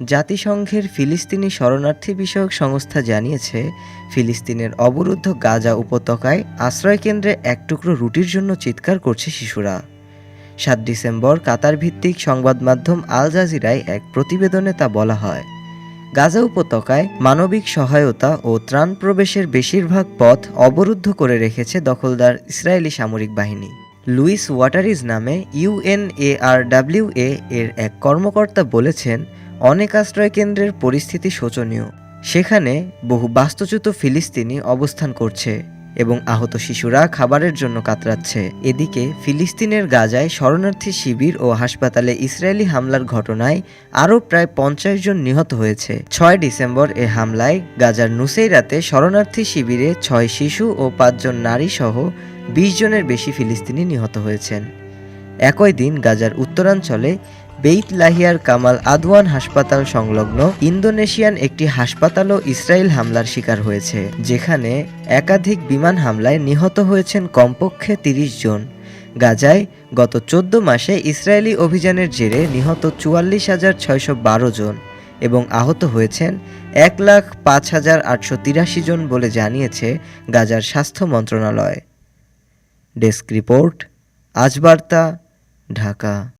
জাতিসংঘের ফিলিস্তিনি শরণার্থী বিষয়ক সংস্থা জানিয়েছে, ফিলিস্তিনের অবরুদ্ধ গাজা উপত্যকায় আশ্রয়কেন্দ্রে এক টুকরো রুটির জন্য চিৎকার করছে শিশুরা। সাত ডিসেম্বর কাতার ভিত্তিক সংবাদ মাধ্যম আল জাজিরায় এক প্রতিবেদনে তা বলা হয়। গাজা উপত্যকায় মানবিক সহায়তা ও ত্রাণ প্রবেশের বেশিরভাগ পথ অবরুদ্ধ করে রেখেছে দখলদার ইসরায়েলি সামরিক বাহিনী। লুইস ওয়াটারিজ নামে ইউএনএআরডাব্লিউএ এর এক কর্মকর্তা বলেছেন অনেক আশ্রয় কেন্দ্রের পরিস্থিতি শোচনীয়। সেখানে বহু বাস্তুচ্যুত ফিলিস্তিনি অবস্থান করছে এবং আহত শিশুরা খাবারের জন্য কাতরাচ্ছে। এদিকে ফিলিস্তিনের গাজায় শরণার্থী শিবির ও হাসপাতালে ইসরায়েলি হামলার ঘটনায় আরও প্রায় পঞ্চাশ জন নিহত হয়েছে। ছয় ডিসেম্বর এ হামলায় গাজার নুসেইরাতে শরণার্থী শিবিরে ছয় শিশু ও পাঁচজন নারী সহ বিশ জনের বেশি ফিলিস্তিনি নিহত হয়েছেন। একই দিন গাজার উত্তরাঞ্চলে বেইত লাহিয়ার কামাল আদওয়ান হাসপাতাল সংলগ্ন ইন্দোনেশিয়ান একটি হাসপাতালও ইসরায়েল হামলার শিকার হয়েছে, যেখানে একাধিক বিমান হামলায় নিহত হয়েছেন কমপক্ষে তিরিশ জন। গাজায় গত চোদ্দ মাসে ইসরায়েলি অভিযানের জেরে নিহত চুয়াল্লিশ হাজার ছয়শো বারো জন এবং আহত হয়েছেন এক লাখ পাঁচ হাজার আটশো তিরাশি জন বলে জানিয়েছে গাজার স্বাস্থ্য মন্ত্রণালয়। ডেস্ক রিপোর্ট আজ বার্তা ঢাকা।